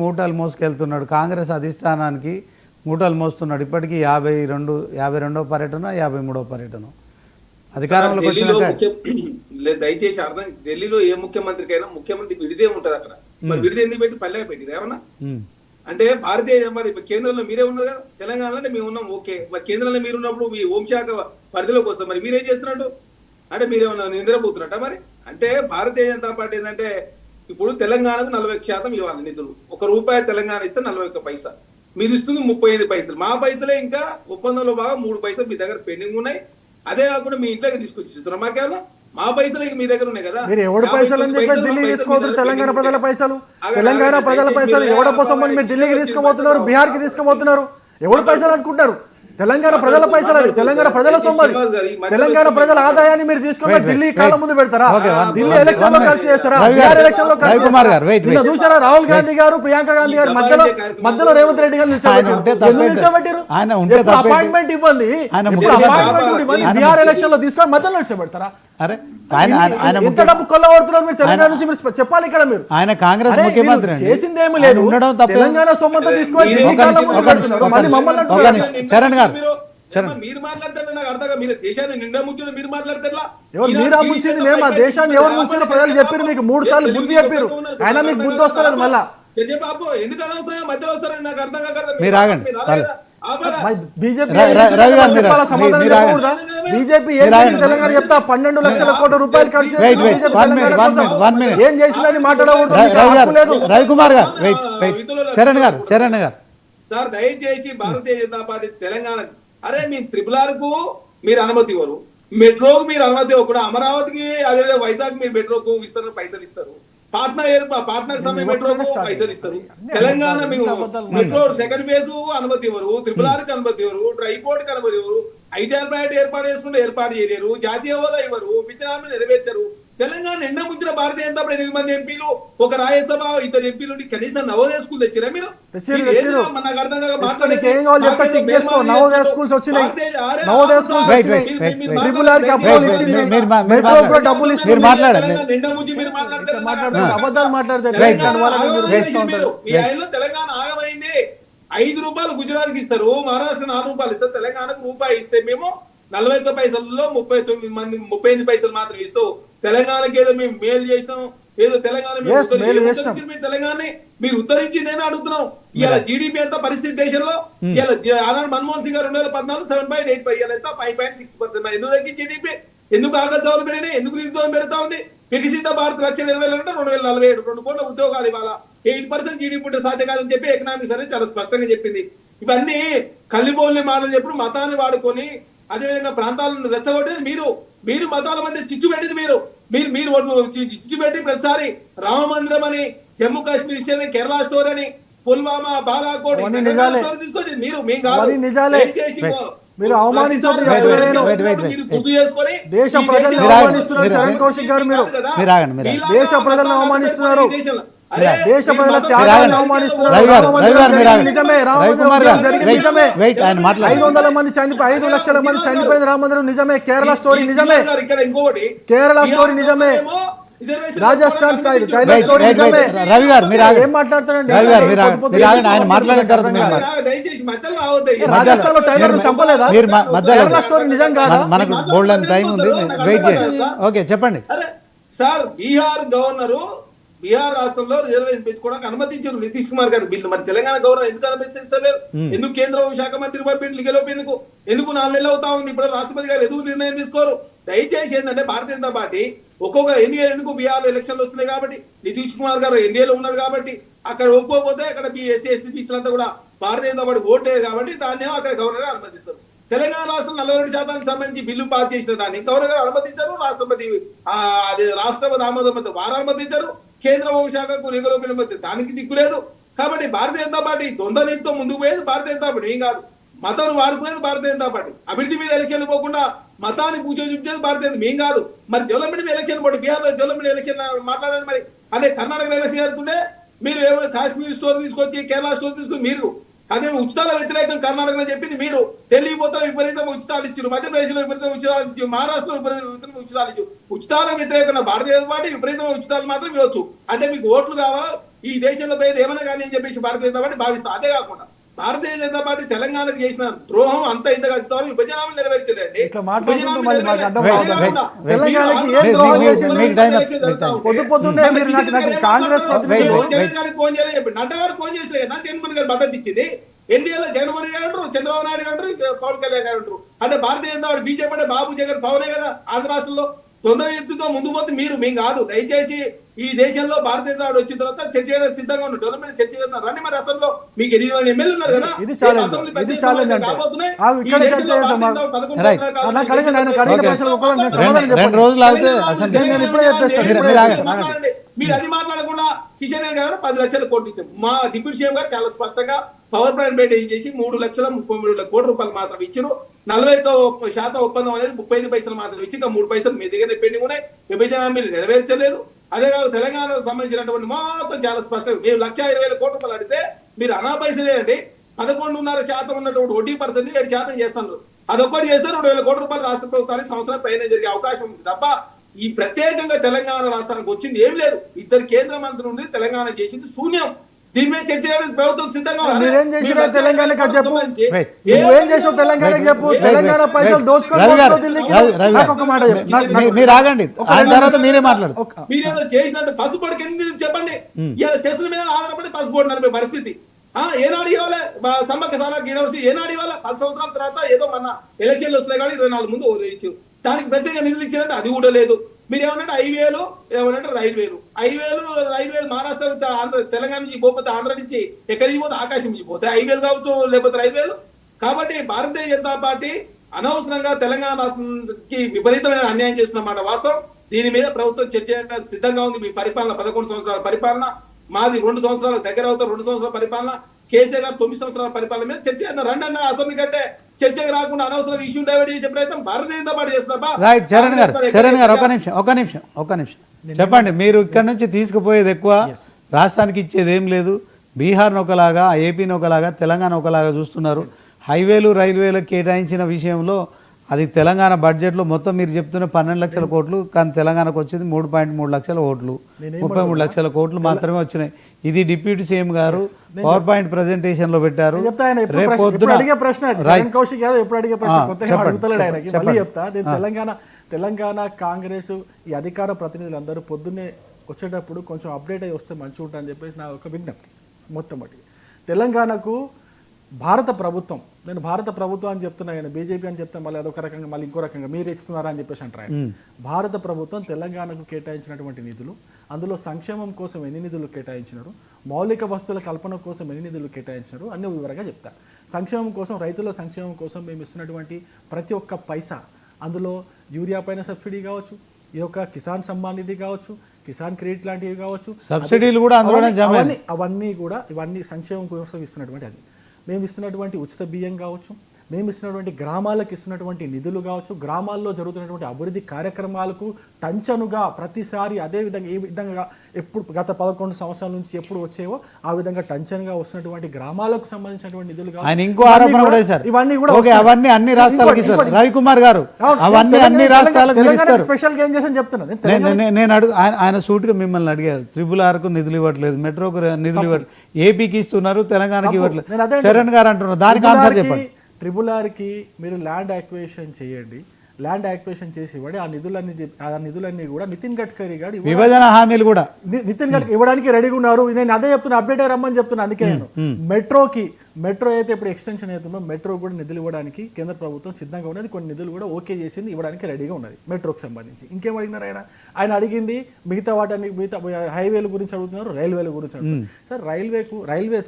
మూటలు మోసుకెళ్తున్నాడు. కాంగ్రెస్ అధిష్టానానికి మూటలు మోస్తున్నాడు. ఇప్పటికీ యాభై రెండు యాభై రెండో పర్యటన యాభై మూడో పర్యటన. అధికారంలోకి వచ్చినాక దయచేసి అర్థం ఢిల్లీలో ఏ ముఖ్యమంత్రికైనా ముఖ్యమంత్రికి విడిదే ఉంటది అక్కడ. మరి విడిది ఎందుకు పెట్టి పల్లె పెట్టి ఏమన్నా. అంటే భారతీయ మరి కేంద్రంలో మీరే ఉన్నారు కదా? తెలంగాణలో అంటే మేము ఉన్నాం ఓకే. మరి కేంద్రంలో మీరు ఉన్నప్పుడు మీ హోంశాఖ పరిధిలోకి వస్తాం మరి మీరేం చేస్తున్నట్టు అంటే మీరేమన్నా నిద్రపోతున్నట్ట మరి? అంటే భారతీయ జనతా పార్టీ ఏంటంటే ఇప్పుడు తెలంగాణకు నలభై శాతం ఇవ్వాలి నిధులు. ఒక రూపాయి తెలంగాణ ఇస్తే నలభై ఒక్క పైసా. మీరు ఇస్తుంది ముప్పై ఐదు పైసలు. మా పైసలే ఇంకా ఒప్పందంలో బాగా మూడు పైసలు మీ దగ్గర పెండింగ్ ఉన్నాయి. అదే కాకుండా మీ ఇంట్లోకి తీసుకొచ్చి ఇస్తున్నాం మాకేమన్నా మా పైసలు మీ దగ్గర ఉన్నాయి కదా. మీరు ఎవడు పైసలు అని చెప్పి ఢిల్లీ తీసుకోవద్దు తెలంగాణ ప్రజల. పైసలు? తెలంగాణ ప్రజల పైసలు ఎవడ కోసం మీరు ఢిల్లీకి ఆపాలి? తీసుకుపోతున్నారు బీహార్కి ఎవడు పైసలు అనుకుంటారు? తెలంగాణ ప్రజల పైసలు అది తెలంగాణ ప్రజల సొమ్ము అది తెలంగాణ ప్రజల ఆదాయాన్ని మీరు wait, ఢిల్లీ. కాళ్ళ ముందు పెడతారా ఢిల్లీ ఎలక్షన్లో ఖర్చు. చేస్తారా బీహార్ ఎలక్షన్లో ఖర్చు నిన్న. చూసారా రాహుల్ గాంధీ గారు ప్రియాంక గాంధీ గారు మధ్యలో మధ్యలో రేవంత్ రెడ్డి గారు నిల్చోబెట్టారు? ఎందుకు నిల్చోబెట్టారు? అపాయింట్మెంట్ ఇవ్వండి. అపాయింట్మెంట్ ఇవ్వండి బీహార్ ఎలక్షన్లో తీసుకొని మధ్యలో నిల్చోబెడతారా అరే ఆయన ఆయన- ఆయన ఎంత డబ్బు కొల్లగొడుతున్నారు మీరు తెలంగాణ నుంచి మీరు చెప్పాలి ఇక్కడ మీరు ఆయన కాంగ్రెస్ అరే, ముఖ్యమంత్రి వీళ్ళు అండి. చేసిందేమీ ఆయన లేదు ఉండడం తప్పే తెలంగాణ సొమ్మంతా తీసుకొని. చరణ్ గారు, మీరు- నాకు అర్థం. మీరు దేశాన్ని నిండా ముంచిన మీరు? ఎవరు మీరా ముంచింది మేము ఆ బయట దేశాన్ని ఎవరు ప్రజలు చెప్పారు మీకు మూడు సార్లు బుద్ధి చెప్పారు. అయినా మీకు బుద్ధి. వస్తలేదు మళ్ళా చెప్పే బాబు ఎందుకు అనవసరంగా మధ్యలో వస్తారని నాకు అర్థం కాక మీరు ఆగండి. బీజేపీ బీజేపీ ఏం చేసింది. తెలంగాణ చెప్తా? పన్నెండు లక్షల కోట్ల రూపాయలు ఖర్చు. ఏం చేసిందని మాట్లాడకూడదు రవికుమార్ గారు వెయిట్ వెయిట్ చరణ్ గారు చరణ్ గారు. సార్ దయచేసి భారతీయ జనతా పార్టీ తెలంగాణ. అరే మీ త్రిపుల్ ఆర్కు మీరు అనుమతి ఇవ్వరు. మెట్రోకు మీరు అనుమతి ఇవ్వకుండా అమరావతికి అదే వైజాగ్ మీరు మెట్రోకు ఇస్తారు పైసలు ఇస్తారు. పాట్నా పాట్నాకు సమయం మెట్రోకు పైసలు ఇస్తారు? తెలంగాణ మీకు మెట్రో సెకండ్ ఫేజ్ అనుమతి ఇవ్వరు త్రిపుల్ ఆర్కి అనుమతి ఇవ్వరు డ్రైపోర్ట్కి అనుమతి ఇవ్వరు ఐటీఆర్ ప్లాంట్ ఏర్పాటు చేసుకుంటే ఏర్పాటు చేయలేరు జాతీయ హోదా ఇవ్వరు మిత్రాలు నెరవేర్చరు. తెలంగాణ నిండా ముంచిన భారతీయ జనతా పార్టీ ఎనిమిది మంది ఎంపీలు ఒక రాజ్యసభ ఇద్దరు ఎంపీలు కనీసం నవోదయ స్కూల్ తెచ్చిరా మీరు? మాట్లాడతారు. తెలంగాణ ఆగమైంది. ఐదు రూపాయలు గుజరాత్కి ఇస్తారు మహారాష్ట్ర నాలుగు రూపాయలు ఇస్తారు. తెలంగాణకు రూపాయి ఇస్తే మేము నలభై ఒక్క పైసల్లో ముప్పై తొమ్మిది మంది ముప్పై ఎనిమిది పైసలు మాత్రం ఇస్తూ తెలంగాణకి ఏదో మేము మేలు చేసినాం ఏదో తెలంగాణ. ఉత్తరించారు మీరు ఉత్తరించి నేను అడుగుతున్నాం. ఇలా జీడిపి ఎంత పరిస్థితి దేశంలో ఇలా ఆనాడు మన్మోహన్ సింగ్ గారు రెండు వేల పద్నాలుగు సెవెన్ పాయింట్ ఎయిట్ ఫైవ్ ఎంత ఫైవ్ పాయింట్ సిక్స్ పర్సెంట్ ఎందుకు తగ్గి జీడిపి ఎందుకు ఆకలి పెరిగినాయి? ఎందుకు నిరుద్యోగం పెరుగుతా ఉంది? వికసిత భారత్ లక్షల ఇరవై వేల అంటే రెండు వేల నలభై ఏడు రెండు కోట్ల ఉద్యోగాలు ఇవాళ ఎయిట్ పర్సెంట్ జీడిపి ఉంటే సాధ్యం కాదని చెప్పి ఎకనామిక్స్ అనేది చాలా స్పష్టంగా చెప్పింది. ఇవన్నీ కల్లిబోల్ని మాటలు చెప్పుడు మతాన్ని వాడుకొని అదేవిధంగా ప్రాంతాలను రెచ్చగొట్టేది మీరు. మీరు మతాల మధ్య చిచ్చు పెట్టింది మీరు. మీరు మీరు చిచ్చు పెట్టి ప్రతిసారి రామ మందిరం అని జమ్మూ కాశ్మీర్ ఇచ్చిన కేరళ స్టోర్ అని పుల్వామా బాలాకోట్ తీసుకొచ్చి మీరు మేము కాదు. మీరు దేశ ప్రజల్ని దేశంలో అవమానిస్తున్నారు మీరు- చరణ్ కౌశిక్ గారు మీరు. దేశ ప్రజలను అవమానిస్తున్నారు. అరే, దేశ ప్రజల అవమానిస్తున్నారు. ఆగండి. నిజమే జరిగింది నిజమే. wait, ఆయన మాట్లాడండి. ఐదు వందల మంది చనిపోయి ఐదు లక్షల మంది చనిపోయింది నిజమే కేరళ స్టోరీ నిజమే. కేరళ స్టోరీ నిజమే. రాజస్థాన్ టైలర్. రవి గారు, మీరు. ఏం మాట్లాడుతారండి రవి గారు, మీరు. ఆయన మాట్లాడిన తర్వాత మీరు? చంపలేదా? మీరు మధ్యలో కేరళ స్టోరీ నిజం కాదా? మనకు టైం ఉంది. వెయిట్ చేయండి. ఓకే చెప్పండి. సార్ బీహార్ గవర్నరు బీహార్ రాష్ట్రంలో రిజర్వేషన్ పెంచుకోవడానికి అనుమతించారు నితీష్ కుమార్ గారు. వీళ్ళు మరి తెలంగాణ గవర్నర్ ఎందుకు అనుమతిస్తలేరు ఎందుకు కేంద్ర శాఖ మంత్రి పంపిండి లిగలోపు ఎందుకు ఎందుకు నాలుగు నెలలు అవుతా ఉంది? ఇప్పుడు రాష్ట్రపతి గారు ఎందుకు నిర్ణయం తీసుకోరు? దయచేసి ఏంటంటే భారతీయ జనతా పార్టీ ఒక్కొక్క ఎన్డీఏ ఎందుకు బీహార్ ఎలక్షన్లు వస్తున్నాయి కాబట్టి నితీష్ కుమార్ గారు ఎన్డీఏలో ఉన్నారు కాబట్టి అక్కడ ఒప్పుకోకపోతే అక్కడ ఎస్సీ ఎస్టీ బీసీలంతా కూడా భారతీయ జనతా పార్టీ ఓటే కాబట్టి దాన్ని అక్కడ గవర్నర్ అనుమతిస్తారు. తెలంగాణ రాష్ట్రం నలభై రెండు శాతానికి సంబంధించి బిల్లు పాస్ చేసిన దాన్ని గవర్నర్ గారు అనుమతించారు. రాష్ట్రపతి అది రాష్ట్రపతి ఆమోదం వారు అనుమతించారు. కేంద్ర హోంశాఖకు నిగలోపిన మధ్య దానికి దిక్కులేదు కాబట్టి భారతీయ జనతా పార్టీ దొందనీతితో ముందుకు పోయేది భారతీయ జనతా పార్టీ. ఏం కాదు. మతాన్ని వాడుకునేది భారతీయ జనతా పార్టీ. అభివృద్ధి మీద ఎలక్షన్లు పోకుండా మతాన్ని పూజ చూపించేది భారతీయ మేం కాదు. మరి డెవలప్మెంట్ ఎలక్షన్ పోటీ బీహార్ డెవలప్మెంట్ ఎలక్షన్ మాట్లాడండి మరి. అదే కర్ణాటక ఎలక్షన్ జరుగుతుంటే మీరు ఏమో కాశ్మీర్ స్టోర్ తీసుకొచ్చి కేరళ స్టోర్ తీసుకొని మీరు అదే ఉచితాల వ్యతిరేకం కర్ణాటకలో చెప్పింది మీరు. ఢిల్లీ పోతే విపరీతం ఉచితాలు ఇచ్చారు మధ్యప్రదేశ్లో విపరీతం ఉచితాలు ఇచ్చారు మహారాష్ట్రలో విపరీతం ఉచితాలు ఇచ్చారు ఉచితాల వ్యతిరేకం భారతీయ జనతా పార్టీ విపరీతం ఉచితాలు మాత్రం ఇవ్వచ్చు. అంటే మీకు ఓట్లు కావాలా? ఈ దేశంలో పేరు ఏమైనా కానీ అని చెప్పేసి భారతీయ జనతా పార్టీ భావిస్తాం. అదే కాకుండా భారతీయ జనతా పార్టీ తెలంగాణకు చేసిన ద్రోహం అంతా ఇంతగా ఇంతవరకు విభజన హామీలు నెరవేర్చలేండి కాంగ్రెస్ ఫోన్ చేయలేదు. చెప్పి నడ్డా గారు ఫోన్ చేసలే కదా జగన్మోహన్ గారు మద్దతు ఇచ్చింది. ఎన్డీఏలో జగన్మోహన్ గారు అంటారు చంద్రబాబు నాయుడు గారు అంటారు పవన్ కళ్యాణ్ గారు అంటారు అంటే భారతీయ జనతా పార్టీ బీజేపీ అంటే బాబు జగన్ పవనే కదా ఆంధ్ర రాష్ట్రంలో. తొందర ఎత్తుతో ముందు పోతే మీరు మేము కాదు. దయచేసి ఈ దేశంలో భారతీయ జనతా వచ్చిన తర్వాత చర్చ చేయడానికి సిద్ధంగా ఉన్న డెవలప్మెంట్ చర్చ చేస్తున్నారు. రండి మరి అసెంబ్లీలో. మీకు ఎనిమిది మంది ఎమ్మెల్యే ఉన్నారు కదా. ఇది రెండు. రోజులు ఆగితే నేను- ఇప్పుడే చెప్పేస్తాను. మీరు అది మాట్లాడకుండా కిషన్ రెడ్డి గారు పది లక్షల కోట్లు ఇచ్చారు. మా డిప్యూటీ సీఎం గారు చాలా స్పష్టంగా పవర్ ప్లాంట్ మెయింటైన్ చేసి మూడు లక్షల ముప్పై మూడు కోట్ల రూపాయలు మాత్రం ఇచ్చారు. నలభై ఒక్క శాతం ఒప్పందం అనేది ముప్పై ఐదు పైసలు మాత్రం ఇచ్చి ఇంకా మూడు పైసలు మీ దగ్గర పెండింగ్ ఉన్నాయి. విభజన హామీలు నెరవేర్చలేదు. అదే కాదు తెలంగాణకు సంబంధించినటువంటి మొత్తం చాలా స్పష్టంగా మేము లక్ష ఇరవై వేల కోట్ల రూపాయలు అడిగితే మీరు అనా పైసలేనండి పదకొండున్నర శాతం ఉన్నటువంటి వడ్డీ పర్సెంట్ ఏడు శాతం చేస్తున్నారు. అదొకటి చేస్తే రెండు వేల కోట్ల రూపాయలు రాష్ట్ర ప్రభుత్వానికి సంవత్సరం పైన జరిగే అవకాశం ఉంది తప్ప ఈ ప్రత్యేకంగా తెలంగాణ రాష్ట్రానికి వచ్చింది ఏం లేదు. ఇద్దరు కేంద్ర మంత్రులు ఉంది తెలంగాణ చేసింది శూన్యం. దీని మీద చర్చ చేయడానికి ప్రభుత్వం సిద్ధంగా ఉంది. మీరేం చేసినా తెలంగాణకి చెప్పు. నువ్వేం చేసావు తెలంగాణకి చెప్పు తెలంగాణ పైసలు పోతున్నావు ఢిల్లీకి. నాకు. ఒక మాట చెప్పు. మీరు ఆగండి తర్వాత. మీరే మాట్లాడు మీరేదో చేసినట్టు పసుపొడికి చెప్పండి ఇలా చెస్ల మీద ఆధారపడి పసుపోడు నడిపే పరిస్థితి ఆ ఏనాడు మా సమ్మక్క సాలకి యూనివర్సిటీ ఏనాడు ఇవ్వాలి పది సంవత్సరాల తర్వాత ఏదో మన ఎలక్షన్లు వస్తున్నాయి కానీ ఇరవై నాలుగు ముందు ఓరు ఇచ్చారు దానికి ప్రత్యేక నిధులు ఇచ్చినట్టు అది కూడా లేదు మీరు ఏమన్నా హైవేలు ఏమన్నా రైల్వేలు. హైవేలు రైల్వేలు మహారాష్ట్ర ఆంధ్ర తెలంగాణ నుంచి పోతే ఆంధ్ర నుంచి ఎక్కడికి పోతే ఆకాశం నుంచి పోతే హైవేలు కావచ్చు లేకపోతే రైల్వేలు? కాబట్టి భారతీయ జనతా పార్టీ అనవసరంగా తెలంగాణ రాష్ట్రానికి విపరీతమైన అన్యాయం చేస్తున్నమాట వాస్తవం. దీని మీద ప్రభుత్వం చర్చ సిద్ధంగా ఉంది. మీ పరిపాలన పదకొండు సంవత్సరాల పరిపాలన మాది రెండు సంవత్సరాల దగ్గర అవుతాం రెండు సంవత్సరాల పరిపాలన. కేసీఆర్ గారు తొమ్మిది సంవత్సరాల పరిపాలన మీద చర్చ చేద్దాం. రండి అన్న అసెంబ్లీ కంటే చర్చకు రాకుండా అనవసరంగా ఇష్యూ డైవర్ట్ చేసే ప్రయత్నం భారతీయ జనతా పార్టీ రైట్ చరణ్ గారు చరణ్ గారు ఒక నిమిషం ఒక నిమిషం ఒక నిమిషం. చెప్పండి మీరు ఇక్కడ నుంచి తీసుకుపోయేది ఎక్కువ? రాష్ట్రానికి ఇచ్చేది ఏం లేదు. బీహార్ని ఒకలాగా ఏపీని ఒకలాగా తెలంగాణ ఒకలాగా చూస్తున్నారు. హైవేలు రైల్వేలు కేటాయించిన విషయంలో అది తెలంగాణ బడ్జెట్లో మొత్తం మీరు చెప్తున్న పన్నెండు లక్షల కోట్లు కానీ తెలంగాణకు వచ్చింది మూడు పాయింట్ మూడు లక్షల ఓట్లు. ముప్పై మూడు లక్షల కోట్లు మాత్రమే వచ్చినాయి. ఇది deputy CM garu power point ప్రెజెంటేషన్లో పెట్టారు. అడిగే ప్రశ్న కౌశిక్ యాదవ్ ఎప్పుడు అడిగే ప్రశ్న? ఆ, కొత్తగా చెప్పండి, అడుగుతలేడు ఆయనకి. చెప్పండి. మళ్ళీ చెప్తా తెలంగాణ తెలంగాణ కాంగ్రెస్ ఈ అధికార ప్రతినిధులు అందరూ పొద్దున్నే వచ్చేటప్పుడు కొంచెం అప్డేట్ అయ్యి వస్తే మంచిగా ఉంటుంది అని చెప్పేసి నా ఒక విజ్ఞప్తి మొట్టమొదటి తెలంగాణకు భారత ప్రభుత్వం నేను భారత ప్రభుత్వం అని చెప్తున్నా ఆయన బీజేపీ అని చెప్తే మళ్ళీ అదొక రకంగా మళ్ళీ ఇంకో రకంగా మీరు ఇస్తున్నారా అని చెప్పేసి అంటారు ఆయన. భారత ప్రభుత్వం తెలంగాణకు కేటాయించినటువంటి నిధులు అందులో సంక్షేమం కోసం ఎన్ని నిధులు కేటాయించినారు మౌలిక వస్తువుల కల్పన కోసం ఎన్ని నిధులు కేటాయించినారు అన్ని వివరంగా చెప్తా సంక్షేమం కోసం రైతుల సంక్షేమం కోసం మేము ఇస్తున్నటువంటి ప్రతి ఒక్క పైసా అందులో యూరియా పైన సబ్సిడీ కావచ్చు ఈ యొక్క కిసాన్ సమ్మాన్ నిధి కావచ్చు కిసాన్ క్రెడిట్ లాంటివి కావచ్చు సబ్సిడీలు కూడా. అవన్నీ అవన్నీ కూడా ఇవన్నీ సంక్షేమం కోసం ఇస్తున్నటువంటి అది మేము ఇస్తున్నటువంటి ఉచిత బియ్యం కావచ్చు మేము ఇస్తున్నటువంటి గ్రామాలకు ఇస్తున్నటువంటి నిధులు కావచ్చు గ్రామాల్లో జరుగుతున్నటువంటి అభివృద్ధి కార్యక్రమాలకు టంచనుగా ప్రతిసారి అదే విధంగా ఏ విధంగా ఎప్పుడు గత పదకొండు సంవత్సరాల నుంచి ఎప్పుడు వచ్చేవో ఆ విధంగా టంచనుగా వస్తున్నటువంటి గ్రామాలకు సంబంధించినటువంటి నిధులు కావచ్చు. ఆయన ఇంకో ఆరోపణ వేశారు ఇవన్నీ కూడా. అవన్నీ అన్ని రాష్ట్రాలకు ఇస్తారు. రవికుమార్ గారు అవును, అవన్నీ అన్ని రాష్ట్రాలకు స్పెషల్గా ఏం చేశాను చెప్తున్నాను నేను అడుగు ఆయన సూటిగా మిమ్మల్ని అడిగారు. త్రిపుల్ ఆర్కు నిధులు ఇవ్వట్లేదు మెట్రోకు నిధులు ఇవ్వట్లేదు. ఏపీకి ఇస్తున్నారు తెలంగాణకి ఇవ్వట్లేదు. చరణ్ గారు అంటున్నారు. దానికి ఆన్సర్ చెప్పండి. ట్రిబుల్ ఆర్కి మీరు ల్యాండ్ యాక్వేషన్ చేయండి. ల్యాండ్ యాక్వేషన్ చేసి ఇవ్వండి. ఆ నిధులన్నీ ఆ నిధులన్నీ కూడా నితిన్ గడ్కరీ గారు విభజన హామీలు కూడా. నితిన్ గడ్కరీ ఇవ్వడానికి రెడీగా ఉన్నారు. నేను అదే చెప్తున్నా అప్డేట్ రమ్మని చెప్తున్నా అందుకే నేను. మెట్రోకి మెట్రో అయితే ఇప్పుడు ఎక్స్టెన్షన్ అవుతుందో మెట్రో కూడా నిధులు ఇవ్వడానికి కేంద్ర ప్రభుత్వం సిద్ధంగా ఉన్నది. కొన్ని నిధులు కూడా ఓకే చేసింది ఇవ్వడానికి రెడీగా ఉన్నది మెట్రోకి సంబంధించి. ఇంకేం అడిగినారు ఆయన? ఆయన అడిగింది మిగతా వాటిని మిగతా హైవేల గురించి అడుగుతున్నారు రైల్వేల గురించి అడుగుతున్నారు. Sir రైల్వేకు railways